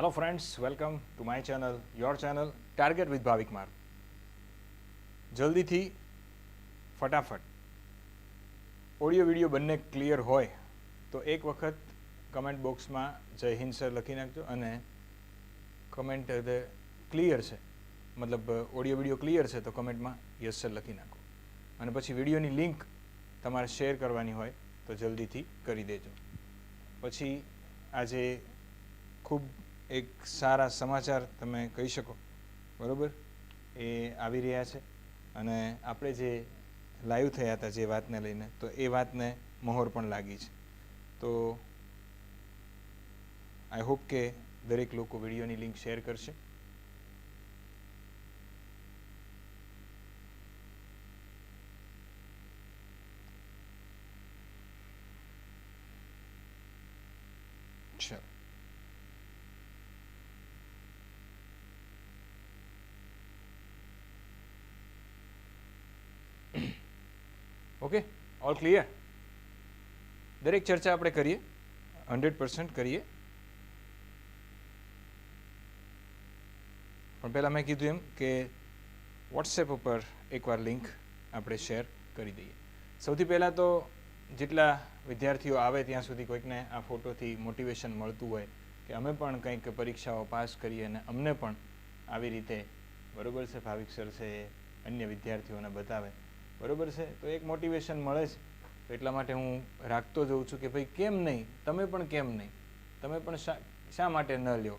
Hello friends welcome to my channel your channel target with Bhavik માર જલ્દીથી ફટાફટ. Audio video બંને clear હોય, તો એક વખત કમેન્ટ બોક્સમાં જય હિન્દ સર લખી નાખજો અને કમેન્ટ ક્લિયર છે, મતલબ ઓડિયો વીડિયો ક્લિયર છે, તો કમેન્ટમાં યસ સર લખી નાખો. અને પછી વિડીયોની લિંક તમારે શેર કરવાની હોય, તો જલ્દીથી કરી દેજો. પછી આજે ખૂબ એક સારા સમાચાર તમે કહી શકો. બરાબર? એ આવી રહ્યા છે. અને આપણે જે લાઈવ થયા હતા જે વાતને લઈને, તો એ વાતને મહોર પણ લાગી છે. તો આઈ હોપ કે દરેક લોકો વિડીયોની લિંક શેર કરશે ચલો ઓકે ઓલ ક્લિયર દરેક ચર્ચા આપણે કરીએ. હંડ્રેડ પર્સન્ટ કરીએ. પણ પહેલાં મેં કીધું એમ કે વોટ્સએપ ઉપર એકવાર લિંક આપણે શેર કરી દઈએ. સૌથી પહેલાં તો જેટલા વિદ્યાર્થીઓ આવે ત્યાં સુધી કોઈકને આ ફોટોથી મોટિવેશન મળતું હોય કે અમે પણ કંઈક પરીક્ષાઓ પાસ કરીએ અને અમને પણ આવી રીતે બરોબર છે, ભાવિક સર છે, અન્ય વિદ્યાર્થીઓને બતાવે. બરોબર છે? તો એક મોટિવેશન મળે છે. તો એટલા માટે હું રાખતો જઉં છું કે ભાઈ, કેમ નહીં? તમે પણ કેમ નહીં? તમે પણ શા માટે ન લ્યો?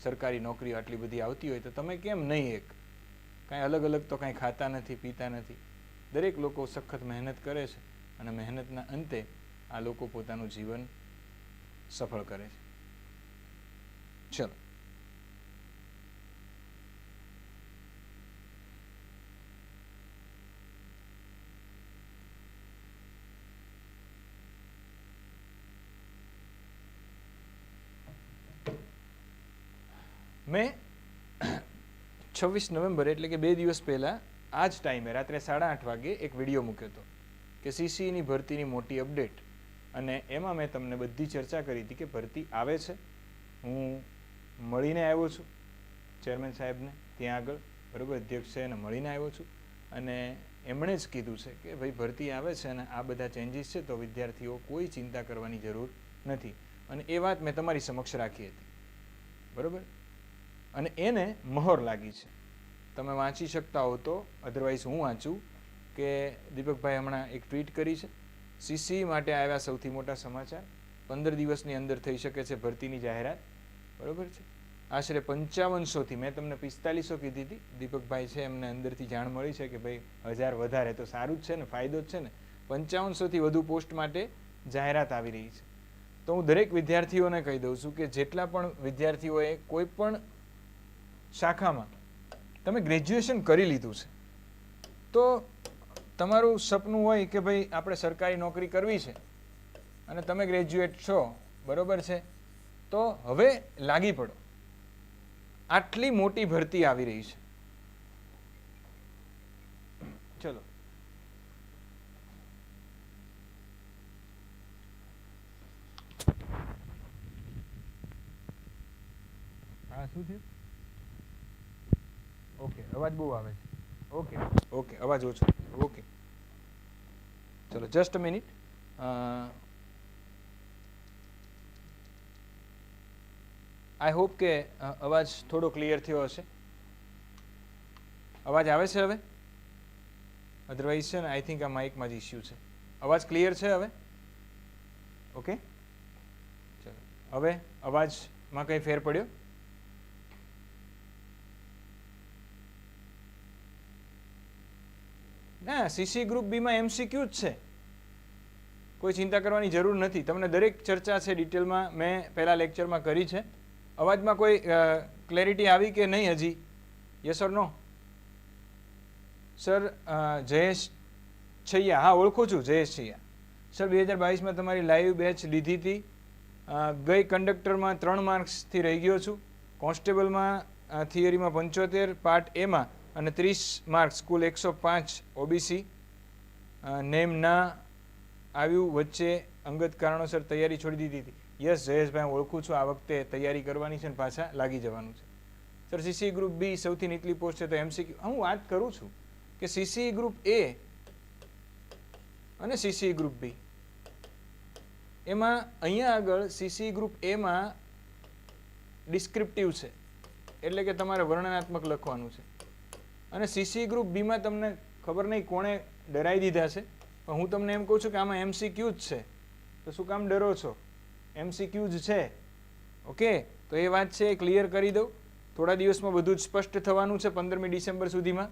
સરકારી નોકરીઓ આટલી બધી આવતી હોય તો તમે કેમ નહીં એક? કાંઈ અલગ અલગ તો કાંઈ ખાતા નથી, પીતા નથી. દરેક લોકો સખત મહેનત કરે છે અને મહેનતના અંતે આ લોકો પોતાનું જીવન સફળ કરે છે. ચલો. મેં છવ્વીસ નવેમ્બર એટલે કે બે દિવસ પહેલાં આ જ ટાઈમે રાત્રે સાડા આઠ વાગે એક વીડિયો મૂક્યો હતો કે સીસીની ભરતીની મોટી અપડેટ. અને એમાં મેં તમને બધી ચર્ચા કરી હતી કે ભરતી આવે છે. હું મળીને આવ્યો છું ચેરમેન સાહેબને ત્યાં આગળ. બરાબર, અધ્યક્ષ છે એને મળીને આવ્યો છું. અને એમણે જ કીધું છે કે ભાઈ, ભરતી આવે છે અને આ બધા ચેન્જીસ છે તો વિદ્યાર્થીઓ કોઈ ચિંતા કરવાની જરૂર નથી. અને એ વાત મેં તમારી સમક્ષ રાખી હતી. બરાબર? અને એને મહોર લાગી છે. તમે વાંચી શકતા હો તો અધરવાઇઝ હું વાંચું કે દીપકભાઈ હમણાં એક ટ્વીટ કરી છે. સીસી માટે આવ્યા સૌથી મોટા સમાચાર. પંદર દિવસની અંદર થઈ શકે છે ભરતીની જાહેરાત. બરોબર છે? આશરે પંચાવનસોથી, મેં તમને પિસ્તાલીસો કીધી હતી. દીપકભાઈ છે, એમને અંદરથી જાણ મળી છે કે ભાઈ હજાર વધારે તો સારું જ છે ને, ફાયદો જ છે ને. પંચાવનસોથી વધુ પોસ્ટ માટે જાહેરાત આવી રહી છે. તો હું દરેક વિદ્યાર્થીઓને કહી દઉં છું કે જેટલા પણ વિદ્યાર્થીઓએ કોઈ પણ શાખામાં. તમે ગ્રેજ્યુએશન કરી લીધું છે. તો તમારું સપનું હોય કે ભાઈ આપણે સરકારી નોકરી કરવી છે અને તમે ગ્રેજ્યુએટ છો, બરોબર છે? તો હવે લાગી પડો. આટલી મોટી ભરતી આવી રહી છે. ચલો. હા શું થયું? ઓકે અવાજ બહુ આવે છે. ઓકે ઓકે અવાજ ઓછો ઓકે ચલો જસ્ટ મિનિટ આઈ હોપ કે અવાજ થોડો ક્લિયર થયો હશે. અવાજ આવે છે હવે? અધરવાઇઝ છે ને આઈ થિંક આ માઇકમાં જ ઇસ્યુ છે. અવાજ ક્લિયર છે હવે? ઓકે ચલો. હવે અવાજમાં કંઈ ફેર પડ્યો? ના સીસી ગ્રુપ બીમાં એમસીક્યુ જ છે. કોઈ ચિંતા કરવાની જરૂર નથી. તમને દરેક ચર્ચા છે ડિટેલમાં મેં પહેલા લેક્ચરમાં કરી છે. અવાજમાં કોઈ ક્લેરિટી આવી કે નહીં હજી? Yes or no sir Jayesh Chhaiya. હા, ઓળખું છું, જયેશ છૈયા. સર બે હજાર બાવીસમાં તમારી લાઈવ બેચ લીધી હતી. ગઈ કંડક્ટરમાં ત્રણ માર્ક્સથી રહી ગયો છું. કોન્સ્ટેબલમાં થિયરીમાં પંચોતેર પાર્ટ એમાં અને ત્રીસ માર્ક્સ, કુલ એકસો પાંચ ઓબીસી નેમ ના આવ્યું વચ્ચે અંગત કારણોસર તૈયારી છોડી દીધી હતી. યસ જયેશભાઈ, હું ઓળખું છું. આ વખતે તૈયારી કરવાની છે ને પાછા લાગી જવાનું છે. સર સીસી ગ્રુપ બી સૌથી નીચલી પોસ્ટ છે તો એમસીક્યુ હું વાત કરું છું કે સીસી ગ્રુપ એ અને સીસી ગ્રુપ બી એમાં અહીંયા આગળ સીસી ગ્રુપ એમાં ડિસ્ક્રિપ્ટિવ છે. એટલે કે તમારે વર્ણનાત્મક લખવાનું છે. અને સીસી ગ્રુપ બીમાં તમને ખબર નહીં કોણે ડરાવી દીધા છે? પણ હું તમને એમ કહું છું કે આમાં એમસીક્યુ જ છે. તો શું કામ ડરો છો? એમસીક્યુ જ છે. ઓકે? તો એ વાત છે એ ક્લિયર કરી દઉં. થોડા દિવસમાં બધું જ સ્પષ્ટ થવાનું છે પંદરમી ડિસેમ્બર સુધીમાં.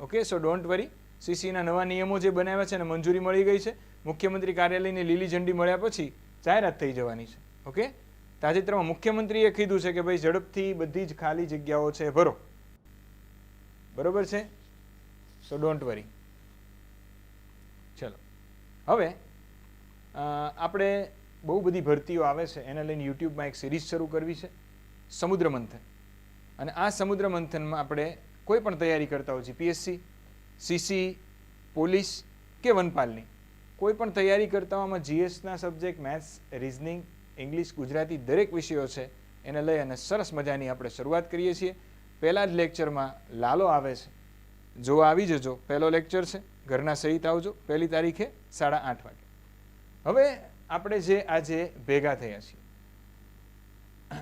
ઓકે? So don't worry. સીસીના નવા નિયમો જે બનાવ્યા છે અને મંજૂરી મળી ગઈ છે. મુખ્યમંત્રી કાર્યાલયની લીલી ઝંડી મળ્યા પછી જાહેરાત થઈ જવાની છે. ઓકે? તાજેતરમાં મુખ્યમંત્રીએ કીધું છે કે ભાઈ ઝડપથી બધી જ ખાલી જગ્યાઓ છે. ભરો. બરોબર છે? સો ડોન્ટ વરી ચલો. હવે આપણે બહુ બધી ભરતીઓ આવે છે, એને લઈને યુટ્યુબમાં એક સિરીઝ શરૂ કરવી છે, સમુદ્ર મંથન. અને આ સમુદ્ર મંથનમાં આપણે કોઈ પણ તૈયારી કરતા હોય જીપીએસસી સીસી પોલીસ કે વનપાલની. કોઈ પણ તૈયારી કરતા હોવામાં જીએસના subject, maths, reasoning, English, Gujarati દરેક વિષયો છે, એને લઈ અને સરસ મજાની આપણે શરૂઆત કરીએ છીએ. પહેલા જ લેક્ચરમાં લાલો આવે છે. જો આવી જજો. પહેલો લેક્ચર છે. ઘરના સહિત આવજો. પહેલી તારીખે સાડા આઠ વાગે. હવે આપણે જે આજે ભેગા થયા છીએ.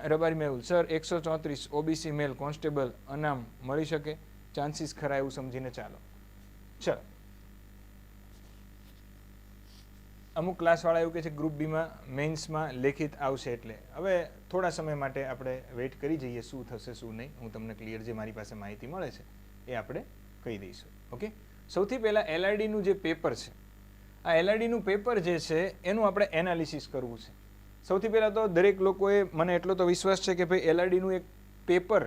રબારી મેહુલ, સર, એકસો ચોત્રીસ, ઓબીસી મેલ, કોન્સ્ટેબલ, અનામ મળી શકે? ચાન્સીસ ખરા એવું સમજીને ચાલો. ચલો. અમુક ક્લાસવાળા એવું કહે છે ગ્રુપ બીમાં મેન્સમાં લેખિત આવશે એટલે. હવે થોડા સમય માટે આપણે વેઇટ કરી જઈએ શું થશે, શું નહીં. હું તમને ક્લિયર જે મારી પાસે માહિતી મળે છે, એ આપણે કહી દઈશું. ઓકે સૌથી પહેલાં એલઆઈડીનું જે પેપર છે, આ એલઆઈડીનું પેપર જે છે, એનું આપણે એનાલિસિસ કરવું છે. સૌથી પહેલાં તો દરેક લોકોએ મને એટલો તો વિશ્વાસ છે કે ભાઈ એલઆઈડીનું એક પેપર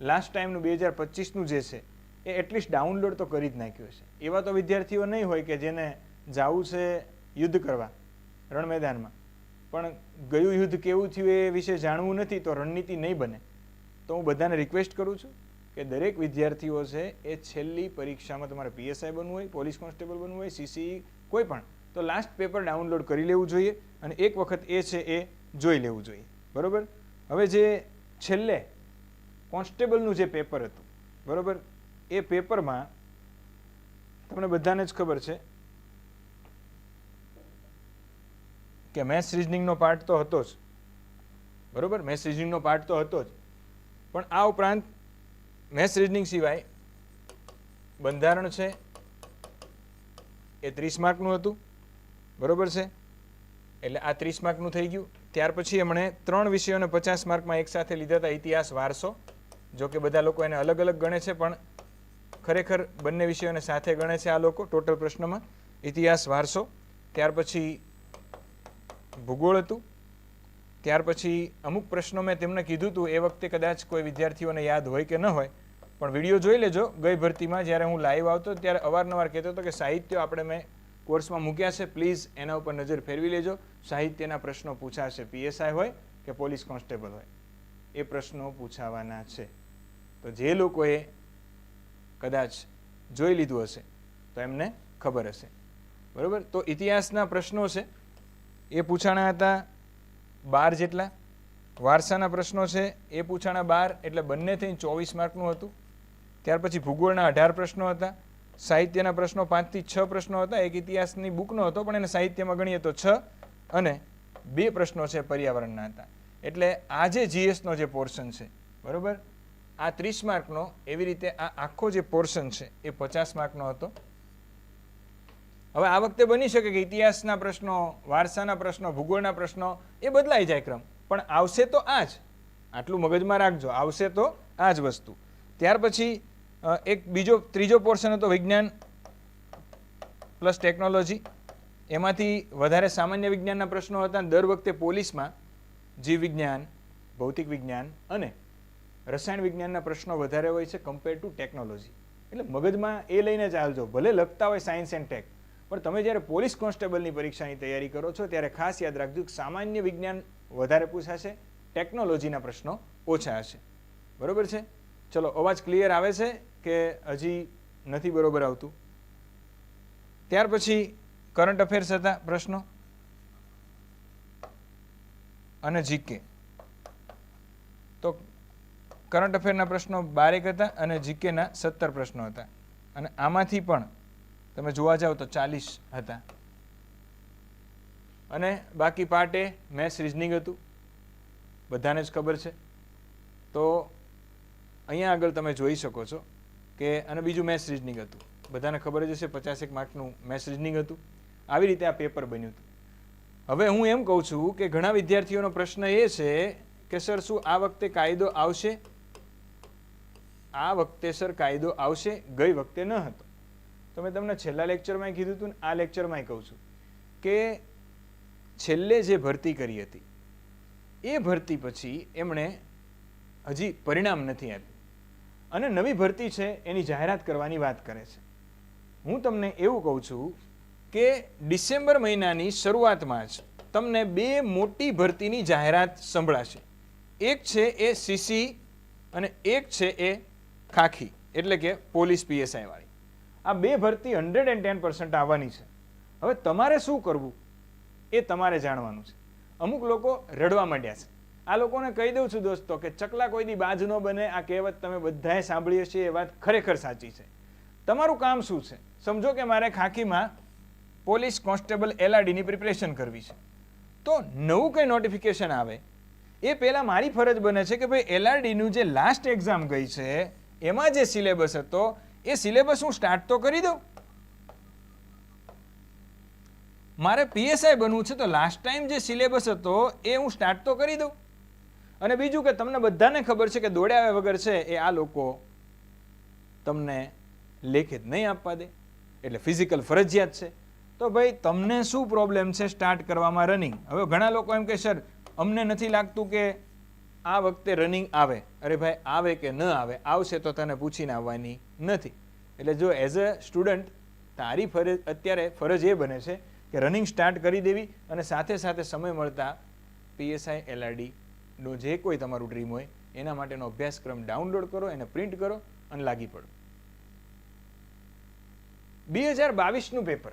લાસ્ટ ટાઈમનું બે હજાર પચીસનું જે છે, એ એટલીસ્ટ ડાઉનલોડ તો કરી જ નાખ્યું છે એવા તો વિદ્યાર્થીઓ નહીં હોય કે જેને જવું છે યુદ્ધ કરવા રણ મેદાનમાં પણ ગયું યુદ્ધ કેવું થયું એ વિશે જાણવું નથી, તો રણનીતિ નહીં બને. તો હું બધાને રિક્વેસ્ટ કરું છું કે દરેક વિદ્યાર્થીઓ છે, એ છેલ્લી પરીક્ષામાં તમારે પીએસઆઈ બનવું હોય પોલીસ કોન્સ્ટેબલ બનવું હોય સીસી કોઈ પણ, તો લાસ્ટ પેપર ડાઉનલોડ કરી લેવું જોઈએ અને એક વખત એ છે એ જોઈ લેવું જોઈએ. બરોબર? હવે જે છેલ્લે કોન્સ્ટેબલનું જે પેપર હતું, બરાબર? એ પેપરમાં તમને બધાને જ ખબર છે કે મેથ્સ રિઝનિંગનો પાર્ટ તો હતો જ. બરાબર? મેથ્સ રિઝનિંગનો પાર્ટ તો હતો જ. પણ આ ઉપરાંત મેથ્સ રિઝનિંગ સિવાય બંધારણ છે એ ત્રીસ માર્કનું હતું. બરોબર છે? એટલે આ ત્રીસ માર્કનું થઈ ગયું. ત્યાર પછી એમણે ત્રણ વિષયોને પચાસ માર્કમાં એકસાથે લીધા હતા. ઇતિહાસ, વારસો, જો કે બધા લોકો એને અલગ અલગ ગણે છે, પણ ખરેખર બંને વિષયોને સાથે ગણે છે આ લોકો ટોટલ પ્રશ્નમાં. ઇતિહાસ, વારસો. ત્યાર પછી ભૂગોળ હતું? ત્યાર પછી અમુક પ્રશ્નો મેં તેમને કીધું હતું એ વખતે કદાચ કોઈ વિદ્યાર્થીઓને યાદ હોય કે ન હોય. પણ વીડિયો જોઈ લેજો. ગઈ ભરતીમાં જ્યારે હું લાઈવ આવતો, ત્યારે અવારનવાર કહેતો હતો કે સાહિત્ય આપણે મેં કોર્સમાં મૂક્યા છે. પ્લીઝ એના ઉપર નજર ફેરવી લેજો. સાહિત્યના પ્રશ્નો પૂછાશે. પીએસઆઈ હોય કે પોલીસ કોન્સ્ટેબલ હોય? એ પ્રશ્નો પૂછાવાના છે. તો જે લોકોએ કદાચ જોઈ લીધું હશે, તો એમને ખબર હશે. બરાબર? તો ઇતિહાસના પ્રશ્નો છે. એ પૂછાણા હતા બાર જેટલા? વારસાના પ્રશ્નો છે, એ પૂછાણા બાર, એટલે બંને થઈને ચોવીસ માર્કનું હતું. ત્યાર પછી ભૂગોળના અઢાર પ્રશ્નો હતા. સાહિત્યના પ્રશ્નો પાંચથી છ પ્રશ્નો હતા. એક ઇતિહાસની બુકનો હતો, પણ એને સાહિત્યમાં ગણીએ તો છ અને બે પ્રશ્નો છે પર્યાવરણના હતા. એટલે આ જે જીએસનો જે પોર્શન છે, બરાબર? આ ત્રીસ માર્કનો એવી રીતે આ આખો જે પોર્શન છે, એ પચાસ માર્કનો હતો. હવે આ વખતે બની શકે કે ઇતિહાસના પ્રશ્નો, વારસાના પ્રશ્નો, ભૂગોળના પ્રશ્નો, એ બદલાઈ જાય ક્રમ. પણ આવશે તો આ જ. આટલું મગજમાં રાખજો. આવશે તો આ જ વસ્તુ. ત્યાર પછી એક બીજો, ત્રીજો પોર્શન હતો વિજ્ઞાન પ્લસ ટેકનોલોજી એમાંથી વધારે સામાન્ય વિજ્ઞાનના પ્રશ્નો હતા. દર વખતે પોલીસમાં જીવ વિજ્ઞાન, ભૌતિક વિજ્ઞાન અને રસાયણ વિજ્ઞાનના પ્રશ્નો વધારે હોય છે કમ્પેર ટુ ટેકનોલોજી એટલે મગજમાં એ લઈને ચાલજો ભલે લખતા હોય સાયન્સ એન્ડ ટેક પણ તમે જ્યારે પોલીસ કોન્સ્ટેબલની પરીક્ષાની તૈયારી કરો છો, ત્યારે ખાસ યાદ રાખજો સામાન્ય વિજ્ઞાન વધારે પૂછાશે, ટેકનોલોજીના પ્રશ્નો ઓછા હશે. બરોબર છે? ચલો, અવાજ ક્લિયર આવે છે કે હજી નથી બરોબર આવતું? ત્યાર પછી કરંટ અફેર્સ હતા પ્રશ્નો? અને જીકે? તો કરંટ અફેરના પ્રશ્નો બારેક હતા અને જીકેના સત્તર પ્રશ્નો હતા. અને આમાંથી પણ તમે જોવા જાઓ તો ચાલીસ હતા. અને બાકી પાર્ટ એ મેથ્સ રિઝનિંગ હતું. બધાને જ ખબર છે. તો અહીંયા આગળ તમે જોઈ શકો છો કે અને બીજું મેથ્સ રિઝનિંગ હતું. બધાને ખબર જ હશે પચાસેક માર્કનું મેથ્સ રિઝનિંગ હતું. આવી રીતે આ પેપર બન્યું હતું. હવે હું એમ કહું છું કે ઘણા વિદ્યાર્થીઓનો પ્રશ્ન એ છે કે સર શું આ વખતે કાયદો આવશે? આ વખતે સર કાયદો આવશે? ગઈ વખતે ન હતો. તો મેં તમને છેલ્લા લેક્ચરમાં કીધું હતું ને આ લેક્ચરમાં કહું છું કે છેલ્લે જે ભરતી કરી હતી, એ ભરતી પછી એમણે હજી પરિણામ નથી આપ્યું. અને નવી ભરતી છે એની જાહેરાત કરવાની વાત કરે છે. હું તમને એવું કહું છું કે ડિસેમ્બર મહિનાની શરૂઆતમાં જ તમને બે મોટી ભરતીની જાહેરાત સંભળાશે. એક છે એ સીસી અને એક છે એ ખાખી, એટલે કે પોલીસ પીએસઆઈ વાળી. આ બે ભરતી હંડ્રેડ એન્ડ ટેન પર્સન્ટ આવવાની છે. હવે તમારે શું કરવું? એ તમારે જાણવાનું છે. અમુક લોકો રડવા માંડ્યા છે. આ લોકોને કહી દઉં છું દોસ્તો કે ચકલા કોઈ દી બાજ ન બને, આ કહેવત તમે બધાએ સાંભળી હશે એ વાત ખરેખર સાચી છે. તમારું કામ શું છે? સમજો કે મારે ખાખીમાં પોલીસ કોન્સ્ટેબલ એલઆરડીની પ્રિપરેશન કરવી છે. તો નવું કંઈ નોટિફિકેશન આવે? એ પહેલાં મારી ફરજ બને છે કે ભાઈ એલઆરડીનું જે લાસ્ટ એક્ઝામ ગઈ છે, એમાં જે સિલેબસ હતો એ સિલેબસ હું સ્ટાર્ટ તો કરી દઉં. મારે પીએસઆઈ બનવું છે તો લાસ્ટ ટાઈમ જે સિલેબસ હતો એ હું સ્ટાર્ટ તો કરી દઉં. અને બીજું કે તમને બધાને ખબર છે કે દોડ્યા વગર છે એ આ લોકો તમને લેખિત નહીં આપવા દે. એટલે ફિઝિકલ ફરજિયાત છે. તો ભાઈ, તમને શું પ્રોબ્લેમ છે સ્ટાર્ટ કરવામાં રનિંગ હવે ઘણા લોકો એમ કે સર, અમને નથી લાગતું કે આ વખતે રનિંગ આવે. અરે ભાઈ, આવે કે ન આવે, આવશે તો તને પૂછીને આવવાની નથી. એટલે જો એઝ અ સ્ટુડન્ટ તારી ફરજ અત્યારે ફરજ એ બને છે કે રનિંગ સ્ટાર્ટ કરી દેવી અને સાથે સાથે સમય મળતા પીએસઆઈ એલઆરડીનો જે કોઈ તમારું ડ્રીમ હોય, એના માટેનો અભ્યાસક્રમ ડાઉનલોડ કરો, એને પ્રિન્ટ કરો અને લાગી પડો. બે હજાર બાવીસનું પેપર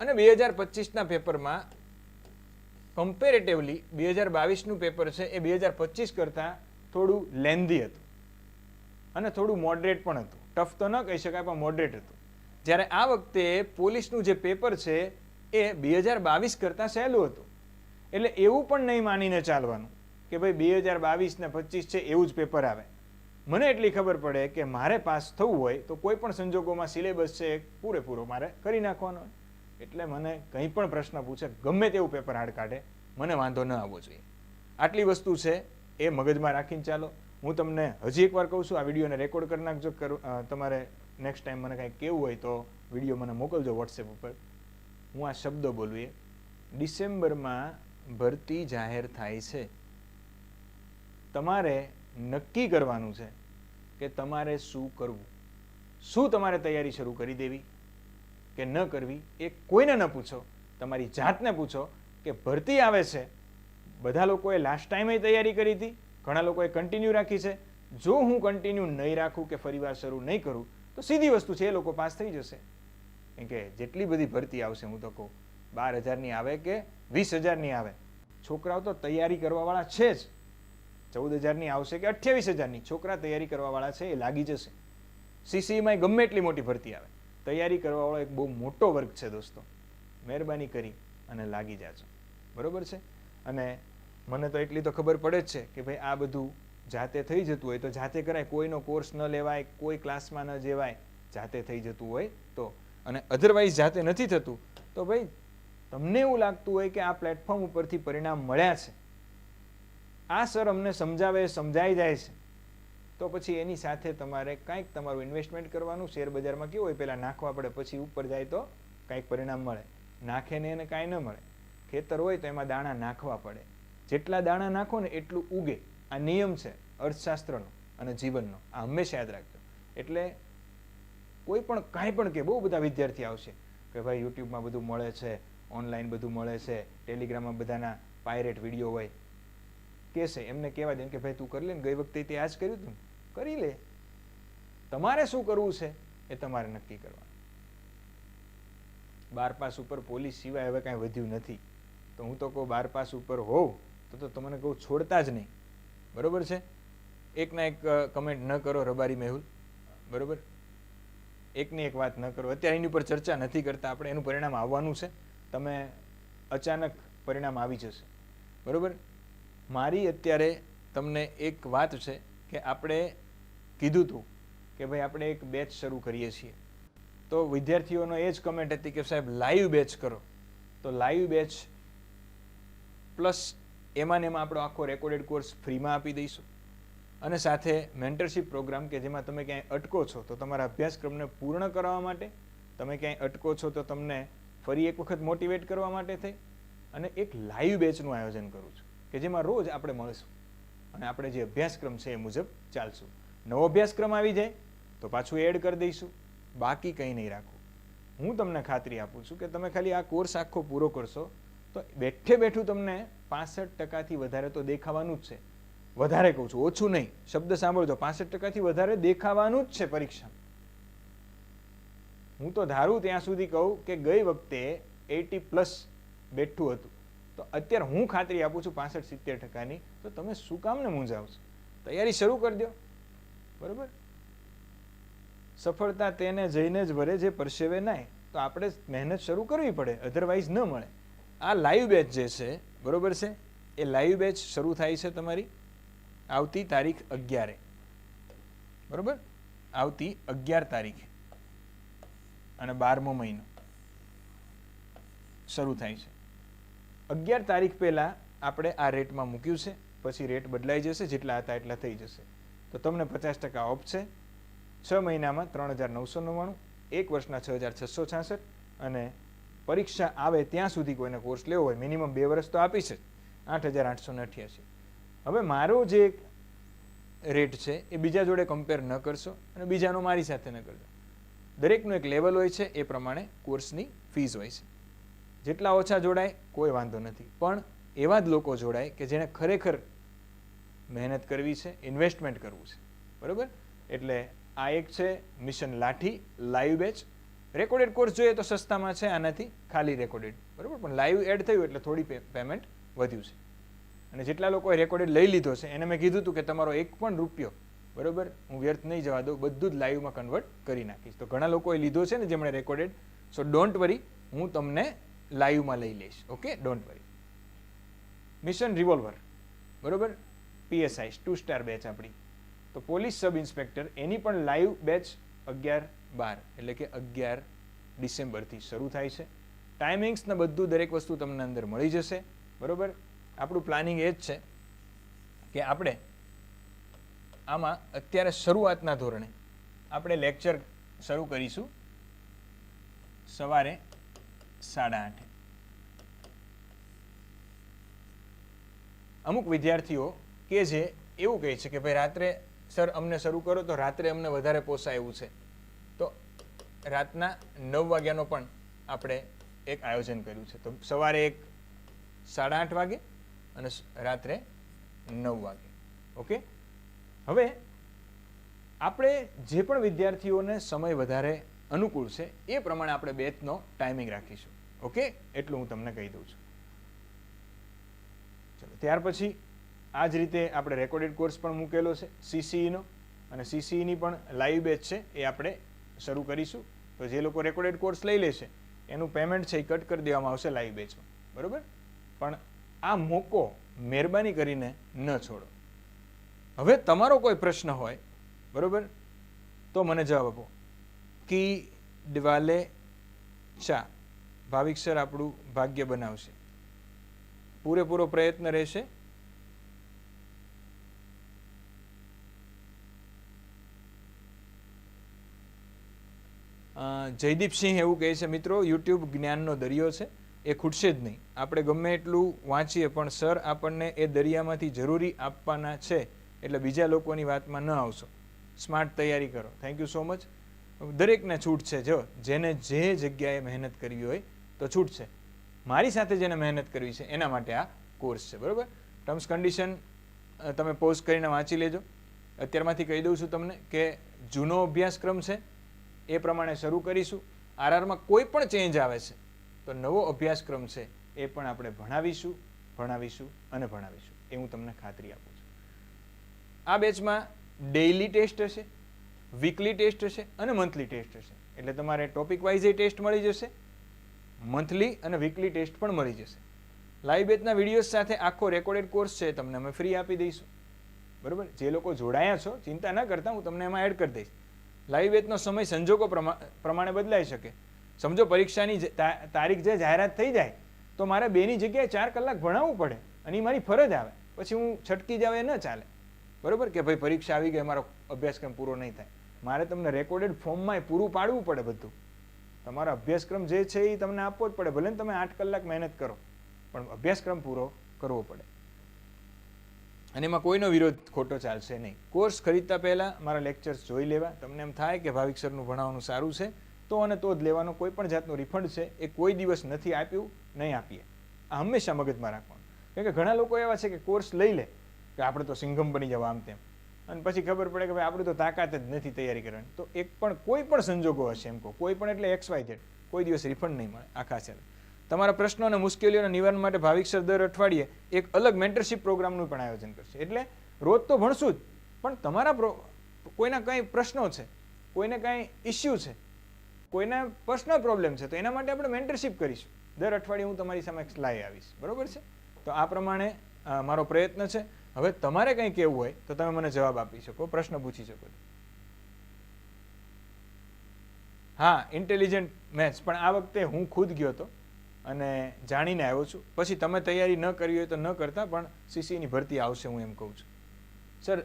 અને બે હજાર પચીસના પેપરમાં કમ્પેરેટિવલી બે હજાર બાવીસનું પેપર છે, એ બે હજાર પચીસ કરતાં થોડું લેન્ધી હતું અને થોડું મોડરેટ પણ હતું. ટફ તો ન કહી શકાય, પણ મોડરેટ હતું. જ્યારે આ વખતે પોલીસનું જે પેપર છે, એ બે હજાર બાવીસ કરતાં સહેલું હતું. એટલે એવું પણ નહીં માનીને ચાલવાનું કે ભાઈ બે હજાર બાવીસ ને પચીસ છે, એવું જ પેપર આવે. મને એટલી ખબર પડે કે મારે પાસ થવું હોય તો કોઈ પણ સંજોગોમાં સિલેબસ છે પૂરેપૂરો મારે કરી નાખવાનો એટલે મને કંઈ પણ પ્રશ્ન પૂછે, ગમે તેવું પેપર હાડ કાઢે, મને વાંધો ન આવવો જોઈએ. આટલી વસ્તુ છે, એ મગજમાં રાખીને ચાલો. હું તમને હજી એકવાર કહું છું, આ વિડીયોને રેકોર્ડ કરી નાખજો. તમારે નેક્સ્ટ ટાઈમ મને કાંઈ કહેવું હોય તો વીડિયો મને મોકલજો વોટ્સએપ ઉપર. હું આ શબ્દો બોલું એ. ડિસેમ્બરમાં ભરતી જાહેર થાય છે. તમારે નક્કી કરવાનું છે કે તમારે શું કરવું. શું તમારે તૈયારી શરૂ કરી દેવી કે ન કરવી એ કોઈને ન પૂછો. તમારી જાતને પૂછો કે ભરતી આવે છે. બધા લોકોએ લાસ્ટ ટાઈમે તૈયારી કરી હતી? ઘણા લોકોએ કન્ટિન્યુ રાખી છે. જો હું કન્ટિન્યુ નહીં રાખું કે ફરીવાર શરૂ નહીં કરું, તો સીધી વસ્તુ છે, એ લોકો પાસ થઈ જશે. કેમ કે જેટલી બધી ભરતી આવશે, હું તો કહું, બાર હજારની આવે કે વીસ હજારની આવે. છોકરાઓ તો તૈયારી કરવાવાળા છે જ. ચૌદ હજારની આવશે કે અઠ્યાવીસ હજારની. છોકરા તૈયારી કરવાવાળા છે, એ લાગી જશે. સીસીમાં ગમે એટલી મોટી ભરતી આવે. તૈયારી કરવાવાળો એક બહુ મોટો વર્ગ છે, દોસ્તો. મહેરબાની કરી અને લાગી જાજો. બરોબર છે? અને મને તો એટલી તો ખબર પડે જ છે કે ભાઈ આ બધું જાતે થઈ જતું હોય તો જાતે કરાય. કોઈનો કોર્સ ન લેવાય, કોઈ ક્લાસમાં ન જેવાય, જાતે થઈ જતું હોય તો. અને અધરવાઇઝ જાતે નથી થતું તો ભાઈ તમને એવું લાગતું હોય કે આ પ્લેટફોર્મ ઉપરથી પરિણામ મળ્યા છે. આ સર અમને સમજાવે, સમજાઈ જાય છે. તો પછી એની સાથે તમારે કાંઈક તમારું ઇન્વેસ્ટમેન્ટ કરવાનું શેર બજારમાં કેવું હોય પહેલાં નાખવા પડે પછી ઉપર જાય તો કાંઈક પરિણામ મળે. નાખે ને એને કાંઈ ન મળે. ખેતર હોય તો એમાં દાણા નાખવા પડે. જેટલા દાણા નાખો ને એટલું ઉગે. આ નિયમ છે અર્થશાસ્ત્રનો અને જીવનનો. આ હંમેશા યાદ રાખજો. એટલે કોઈ પણ કાંઈ પણ કે, બહુ બધા વિદ્યાર્થી આવશે કે ભાઈ યુટ્યુબમાં બધું મળે છે, ઓનલાઈન બધું મળે છે, ટેલિગ્રામમાં બધાના પાયરેટ વીડિયો હોય. કહેશે, એમને કહેવા દે કે ભાઈ તું કરી લે ને, ગઈ વખતે તે આ જ કર્યું તું કરી લે. તમારે શું કરવું છે એ તમારે નક્કી કરવાનું. બાર પાસ ઉપર પોલીસ સિવાય હવે કાંઈ વધ્યું નથી. તો હું તો કહું બાર પાસ ઉપર હોવ તો તો તમને કહું, છોડતા જ નહીં. બરોબર છે? એકના એક કમેન્ટ ન કરો રબારી મેહુલ. બરોબર? એકની એક વાત ન કરો. અત્યારે એની ઉપર ચર્ચા નથી કરતા આપણે, એનું પરિણામ આવવાનું છે. તમે અચાનક પરિણામ આવી જશે. બરોબર? મારી અત્યારે તમને એક વાત છે કે આપણે કીધું હતું કે ભાઈ આપણે એક બેચ શરૂ કરીએ છીએ. તો વિદ્યાર્થીઓનો એ જ કમેન્ટ હતી કે સાહેબ લાઈવ બેચ કરો. તો લાઈવ બેચ પ્લસ એમાં ને એમાં આપણો આખો રેકોર્ડેડ કોર્સ ફ્રીમાં આપી દઈશું. અને સાથે મેન્ટરશિપ પ્રોગ્રામ કે જેમાં તમે ક્યાંય અટકો છો તો તમારા અભ્યાસક્રમને પૂર્ણ કરવા માટે, તમે ક્યાંય અટકો છો તો તમને ફરી એક વખત મોટિવેટ કરવા માટે થઈ. અને એક લાઈવ બેચનું આયોજન કરું છું, કે જેમાં રોજ આપણે મળશું. અને આપણે જે અભ્યાસક્રમ છે એ મુજબ ચાલશું. નવો અભ્યાસક્રમ આવી જાય તો પાછું એડ કરી દઈશું. બાકી કંઈ નહીં રાખું હું તમને ખાતરી આપું છું કે તમે ખાલી આ કોર્સ આખો પૂરો કરશો તો બેઠે બેઠું તમને પાસઠ ટકાથી વધારે તો દેખાવાનું જ છે. વધારે કહું છું, ઓછું નહીં. શબ્દ સાંભળજો, પાસઠ ટકાથી વધારે દેખાવાનું જ છે પરીક્ષા. હું તો ધારું ત્યાં સુધી કહું કે ગઈ વખતે એટી પ્લસ બેઠું હતું. તો અત્યારે હું ખાતરી આપું છું પાસઠ સિત્તેર ટકાની. તો તમે શું કામને મૂંઝાવશો? તૈયારી શરૂ કરી દો બરોબર? સફળતા તેને જઈને જ વરે, જે પરસેવે નાય, તો આપણે મહેનત શરૂ કરવી પડે અધરવાઇઝ ન મળે. આ લાઈવ બેચ જે છે, બરોબર છે? એ લાઈવ બેચ શરૂ થાય છે તમારી આવતી તારીખ અગિયારે. બરોબર? આવતી અગિયાર તારીખે. અને બારમો મહિનો શરૂ થાય છે. અગિયાર તારીખ પહેલાં આપણે આ રેટમાં મૂક્યું છે, પછી રેટ બદલાઈ જશે, જેટલા હતા એટલા થઈ જશે. તો તમને પચાસ ટકા ઓફ છે. છ મહિનામાં ત્રણ હજાર નવસો નવ્વાણું, એક વર્ષના છ હજાર છસો છાસઠ અને પરીક્ષા આવે ત્યાં સુધી કોઈને કોર્સ લેવો હોય મિનિમમ બે વર્ષ તો આપી છે, આઠ હજાર આઠસો ને અઠ્યાસી. હવે મારો જે રેટ છે, એ બીજા જોડે કમ્પેર ન કરશો અને બીજાનો મારી સાથે ન કરજો. દરેકનું એક લેવલ હોય છે, એ પ્રમાણે કોર્સની ફીસ હોય છે. જેટલા ઓછા જોડાય, કોઈ વાંધો નથી. પણ એવા જ લોકો જોડાય કે જેણે ખરેખર મહેનત કરવી છે ઇન્વેસ્ટમેન્ટ કરવું છે. બરાબર? એટલે આ એક છે, mission Lathi live batch recorded course જોઈએ તો સસ્તામાં છે, આનાથી ખાલી રેકોર્ડેડ બરાબર? પણ લાઈવ એડ થયું એટલે થોડી પેમેન્ટ વધ્યું છે. અને જેટલા લોકોએ રેકોર્ડેડ લઈ લીધો છે, એને મેં કીધું હતું કે તમારો એક પણ રૂપિયો, બરાબર? હું વ્યર્થ નહીં જવા દઉં, બધું જ લાઈવમાં કન્વર્ટ કરી નાખીશ. તો ઘણા લોકોએ લીધો છે ને જેમણે રેકોર્ડેડ સો ડોન્ટ વરી હું તમને લાઈવમાં લઈ લઈશ. Okay don't worry mission revolver બરાબર? પીએસઆઈ ટુ સ્ટાર બેચ આપણી. તો પોલીસ સબ ઇન્સ્પેક્ટર એની પણ લાઈવ બેચ અગિયાર બાર, એટલે કે અગિયાર ડિસેમ્બરથી શરૂ થાય છે. ટાઈમિંગ્સ ને બધું દરેક વસ્તુ તમને અંદર મળી જશે, બરોબર? આપણું પ્લાનિંગ એ જ છે કે આપણે આમાં અત્યારે શરૂઆતના ધોરણે આપણે લેક્ચર શરૂ કરીશું સવારે સાડા આઠે. અમુક વિદ્યાર્થીઓ કે જે એવું કહે છે કે, ભાઈ, રાત્રે સર અમને શરૂ કરો તો રાત્રે અમને વધારે પોસાય એવું છે. રાતના નવ વાગ્યાનો પણ આપણે એક આયોજન કર્યું છે. તો સવારે એક સાડા આઠ વાગે અને રાત્રે નવ વાગે. ઓકે? હવે આપણે જે પણ વિદ્યાર્થીઓને સમય વધારે અનુકૂળ છે, એ પ્રમાણે આપણે બેચનો ટાઈમિંગ રાખીશું. ઓકે? એટલું હું તમને કહી દઉં છું. ચલો, ત્યાર પછી આ જ રીતે આપણે રેકોર્ડેડ કોર્સ પણ મૂકેલો છે સીસીઈનો અને સીસીઈની પણ લાઈવ બેચ છે, એ આપણે શરૂ કરીશું. તો જે લોકો રેકોર્ડેડ કોર્સ લઈ લેશે, એનું પેમેન્ટ છે એ કટ કરી દેવામાં આવશે લાઈવ બેચમાં બરાબર? પણ આ મોકો મહેરબાની કરીને ન છોડો. હવે તમારો કોઈ પ્રશ્ન હોય, બરાબર? તો મને જવાબ આપો. કી દિવાલે ચા? ભાવિક સર આપણું ભાગ્ય બનાવશે. પૂરેપૂરો પ્રયત્ન રહેશે. જયદીપસિંહ એવું કહે છે, મિત્રો યુટ્યુબ જ્ઞાનનો દરિયો છે, એ ખૂટશે જ નહીં. આપણે ગમે એટલું વાંચીએ, પણ સર, આપણને એ દરિયામાંથી જરૂરી આપવાના છે, એટલે બીજા લોકોની વાતમાં ન આવશો. સ્માર્ટ તૈયારી કરો. થેન્ક યુ સો મચ દરેકને છૂટ છે, જો, જેને જે જગ્યાએ મહેનત કરવી હોય, તો છૂટ છે. મારી સાથે જેને મહેનત કરવી છે, એના માટે આ કોર્સ છે, બરાબર? ટર્મ્સ કન્ડિશન તમે પોઝ કરીને વાંચી લેજો. અત્યારમાંથી કહી દઉં છું તમને કે જૂનો અભ્યાસક્રમ છે એ પ્રમાણે શરૂ કરીશું. આરઆરમાં કોઈ પણ ચેન્જ આવે છે, તો નવો અભ્યાસક્રમ છે, એ પણ આપણે ભણાવીશું ભણાવીશું અને ભણાવીશું. એ હું તમને ખાતરી આપું છું. આ બેચમાં ડેઇલી ટેસ્ટ હશે વીકલી ટેસ્ટ હશે અને મંથલી ટેસ્ટ હશે. એટલે તમારે ટોપિક વાઇઝ ટેસ્ટ મળી જશે મંથલી અને વીકલી ટેસ્ટ પણ મળી જશે. લાઈવ બેચના વિડીયોઝ સાથે આખો રેકોર્ડેડ કોર્સ છે તમને અમે ફ્રી આપી દઈશું. બરાબર? જે લોકો જોડાયા છો, ચિંતા ન કરતા, હું તમને એમાં એડ કરી દઈશ. લાઈવ બેચનો સમય સંજોગો પ્રમા- પ્રમાણે બદલાઈ શકે. સમજો પરીક્ષાની તારીખ જે જાહેરાત થઈ જાય, તો મારે બેની જગ્યાએ ચાર કલાક ભણાવવું પડે અને એ મારી ફરજ આવે. પછી હું છટકી જાવ એ ન ચાલે. બરોબર કે ભાઈ પરીક્ષા આવી ગઈ, મારો અભ્યાસક્રમ પૂરો નહીં થાય. મારે તમને રેકોર્ડેડ ફોર્મમાં પૂરું પાડવું પડે બધું. તમારો અભ્યાસક્રમ જે છે એ તમને આપવો જ પડે, ભલે તમે આઠ કલાક મહેનત કરો. પણ અભ્યાસક્રમ પૂરો કરવો પડે. અને એમાં કોઈનો વિરોધ ખોટો ચાલશે નહીં. કોર્સ ખરીદતા પહેલાં મારા લેક્ચર્સ જોઈ લેવા. તમને એમ થાય કે ભાવિક સરનું ભણાવવાનું સારું છે, તો અને તો જ લેવાનો કોઈ પણ જાતનું રિફંડ છે, એ કોઈ દિવસ નથી આપ્યું, નહીં આપીએ. આ હંમેશા મગજમાં રાખવાનું. કેમ કે ઘણા લોકો એવા છે કે કોર્સ લઈ લે, કે આપણે તો સિંઘમ બની જવા આમ તેમ. અને પછી ખબર પડે કે ભાઈ, આપણે તો તાકાત જ નથી તૈયારી કરવાની. તો એક પણ કોઈ પણ સંજોગો હશે એમ કહો. કોઈ પણ એટલે એક્સ વાય ઝેડ કોઈ દિવસ રિફંડ નહીં મળે. આખા છે તમારા પ્રશ્નો અને મુશ્કેલીઓના નિવારણ માટે ભાવિક સર દર અઠવાડિયે એક અલગ મેન્ટરશિપ પ્રોગ્રામનું પણ આયોજન કરશે. એટલે રોજ તો ભણશું જ, પણ તમારા કોઈના કંઈ પ્રશ્નો છે, કોઈને કાંઈ ઇસ્યુ છે, કોઈને પર્સનલ પ્રોબ્લેમ છે, તો એના માટે આપણે મેન્ટરશિપ કરીશું. દર અઠવાડિયે હું તમારી સામે લાવી આવીશ. બરોબર છે? તો આ પ્રમાણે મારો પ્રયત્ન છે. હવે તમારે કંઈ કહેવું હોય, તો તમે મને જવાબ આપી શકો, પ્રશ્ન પૂછી શકો. હા ઇન્ટેલિજન્ટ મેથ્સ પણ આ વખતે હું ખુદ ગયો હતો. અને જાણીને આવ્યો છું. પછી તમે તૈયારી ન કરી હોય તો ન કરતા, પણ સીસીની ભરતી આવશે હું એમ કહું છું. સર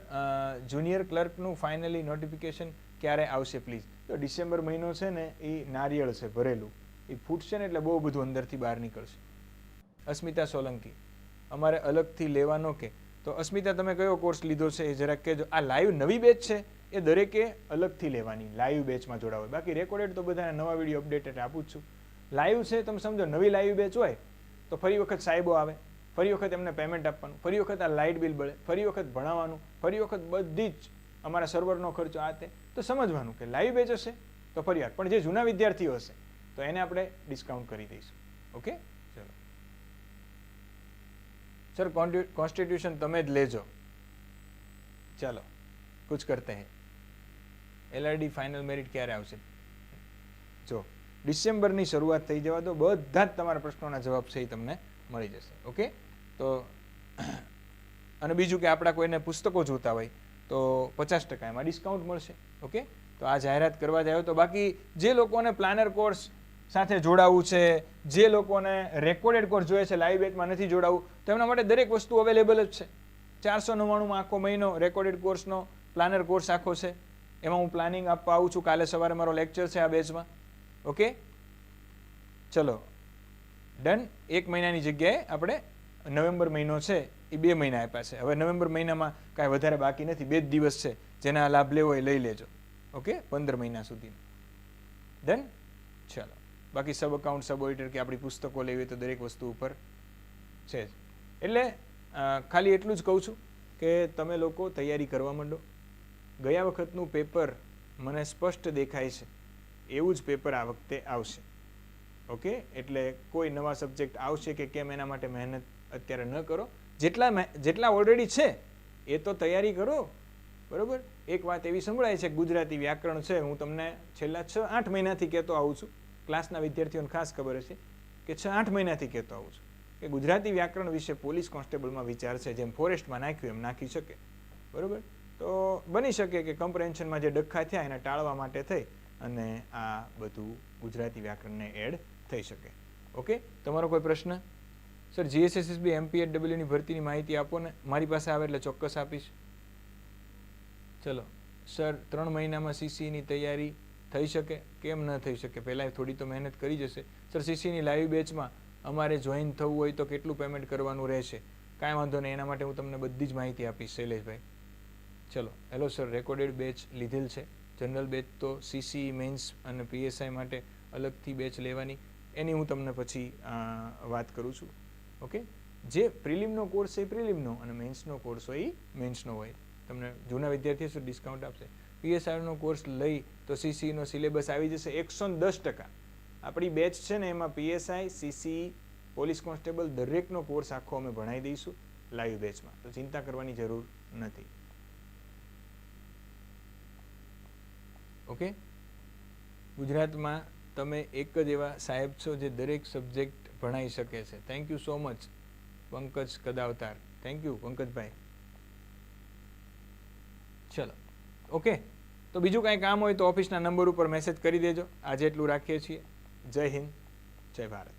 જુનિયર ક્લર્કનું ફાઇનલી નોટિફિકેશન ક્યારે આવશે પ્લીઝ? તો ડિસેમ્બર મહિનો છે ને એ નારિયેળ છે ભરેલું. એ ફૂટશે ને એટલે બહુ બધું અંદરથી બહાર નીકળશે. અસ્મિતા સોલંકી, અમારે અલગથી લેવાનો કે? તો અસ્મિતા, તમે કયો કોર્સ લીધો છે? એ જરાક કહેજો. આ લાઈવ નવી બેચ છે? એ દરેકે અલગથી લેવાની લાઈવ બેચમાં જોડાવો બાકી રેકોર્ડેડ તો બધાને નવા વીડિયો અપડેટેડ આપું જ છું. લાઈવ છે, તમે સમજો, નવી લાઈવ બેચ હોય, તો ફરી વખત સાહેબો આવે, ફરી વખત એમને પેમેન્ટ આપવાનું, ફરી વખત આ લાઇટ બિલ બળે, ફરી વખત ભણાવવાનું, ફરી વખત બધી જ અમારા સર્વરનો ખર્ચો આ તે, તો સમજવાનું કે લાઈવ બેચ હશે, તો ફરી પણ જે જૂના વિદ્યાર્થીઓ હશે, તો એને આપણે ડિસ્કાઉન્ટ કરી દઈશું. ઓકે ચલો. સર કોન્સ્ટિટ્યુશન તમે જ લેજો. ચાલો. કુછ કરતે હૈ. એલઆરડી ફાઇનલ મેરિટ ક્યારે આવશે? જો. ડિસેમ્બરની શરૂઆત થઈ જવા દો, બધા જ તમારા પ્રશ્નોના જવાબ છે તમને મળી જશે, ઓકે? તો, અને બીજું કે આપણા કોઈને પુસ્તકો જોતા હોય, તો પચાસ ટકા એમાં ડિસ્કાઉન્ટ મળશે, ઓકે? તો આ જાહેરાત કરવા જ આવ્યો તો બાકી જે લોકોને પ્લાનર કોર્સ સાથે જોડાવવું છે, જે લોકોને રેકોર્ડેડ કોર્સ જોઈએ છે, લાઈવ બેચમાં નથી જોડાવવું તો એમના માટે દરેક વસ્તુ અવેલેબલ જ છે. ચારસો નવ્વાણુંમાં આખો મહિનો રેકોર્ડેડ કોર્સનો, પ્લાનર કોર્સ આખો છે. એમાં હું પ્લાનિંગ આપવા આવું છું. કાલે સવારે મારો લેક્ચર છે આ બેચમાં. ઓકે? ચલો. ડન. એક મહિનાની જગ્યાએ આપણે નવેમ્બર મહિનો છે, એ બે મહિના આપ્યા છે. હવે નવેમ્બર મહિનામાં કાંઈ વધારે બાકી નથી, બે જ દિવસ છે. જેના લાભ લેવો એ લઈ લેજો. ઓકે? પંદર મહિના સુધી. ડન? ચલો. બાકી સબ અકાઉન્ટ સબ ઓડિટર કે આપણી પુસ્તકો લેવી તો દરેક વસ્તુ ઉપર છે જ. એટલે ખાલી એટલું જ કહું છું કે તમે લોકો તૈયારી કરવા માંડો. ગયા વખતનું પેપર મને સ્પષ્ટ દેખાય છે. એવું જ પેપર આ વખતે આવશે. ઓકે એટલે કોઈ નવા સબ્જેક્ટ આવશે કે કેમ એના માટે મહેનત અત્યારે ન કરો. જેટલા જેટલા ઓલરેડી છે, એ તો તૈયારી કરો. બરાબર? એક વાત એવી સંભળાય છે, ગુજરાતી વ્યાકરણ છે, હું તમને છેલ્લા છ, આઠ મહિનાથી કહેતો આવું છું. ક્લાસના વિદ્યાર્થીઓને ખાસ ખબર હશે કે છ, આઠ મહિનાથી કહેતો આવું છું કે ગુજરાતી વ્યાકરણ વિશે પોલીસ કોન્સ્ટેબલમાં વિચાર છે, જેમ ફોરેસ્ટમાં નાખ્યું, એમ નાખી શકે. બરાબર? તો બની શકે કે કમ્પ્રેન્શનમાં જે ડખ્ખા થયા, એને ટાળવા માટે થઈ. અને આ બધું ગુજરાતી વ્યાકરણને એડ થઈ શકે. ઓકે તમારો કોઈ પ્રશ્ન? સર જીએસએસએસબી એમપીએડબલ્યુની ભરતીની માહિતી આપો ને. મારી પાસે આવે એટલે ચોક્કસ આપીશ. ચલો. સર ત્રણ મહિનામાં સીસીની તૈયારી થઈ શકે? કેમ ન થઈ શકે? પહેલાં થોડી તો મહેનત કરી જશે. સર સીસીની લાઈવ બેચમાં અમારે જોઈન થવું હોય તો કેટલું પેમેન્ટ કરવાનું રહેશે? કાંઈ વાંધો નહીં. એના માટે હું તમને બધી જ માહિતી આપીશ, શૈલેષભાઈ. ચલો. હેલો સર રેકોર્ડેડ બેચ લીધેલ છે. જનરલ બેચ તો સીસી મેન્સ અને પીએસઆઈ માટે અલગથી બેચ લેવાની. એની હું તમને પછી વાત કરું છું. ઓકે? જે પ્રિલિમનો કોર્સ છે એ પ્રિલિમનો અને મેન્સનો કોર્સ હોય એ મેન્સનો હોય. તમને જૂના વિદ્યાર્થીઓ શું ડિસ્કાઉન્ટ આપશે. પીએસઆઈનો કોર્સ લઈ તો સીસીનો સિલેબસ આવી જશે એકસો દસ ટકા. આપણી બેચ છે ને એમાં પીએસઆઈ સીસી પોલીસ કોન્સ્ટેબલ દરેકનો કોર્સ આખો અમે ભણાવી દઈશું લાઈવ બેચમાં. તો ચિંતા કરવાની જરૂર નથી. ઓકે? ગુજરાતમાં તમે એક જ એવા સાહેબ છો જે દરેક સબ્જેક્ટ ભણાઈ શકે છે. Thank you so much Pankaj કદાવતાર. Thank you પંકજભાઈ. ચલો, ઓકે? તો બીજું કાંઈ કામ હોય તો ઓફિસના નંબર ઉપર મેસેજ કરી દેજો. આજે એટલું રાખીએ છીએ. જય હિન્દ, જય ભારત.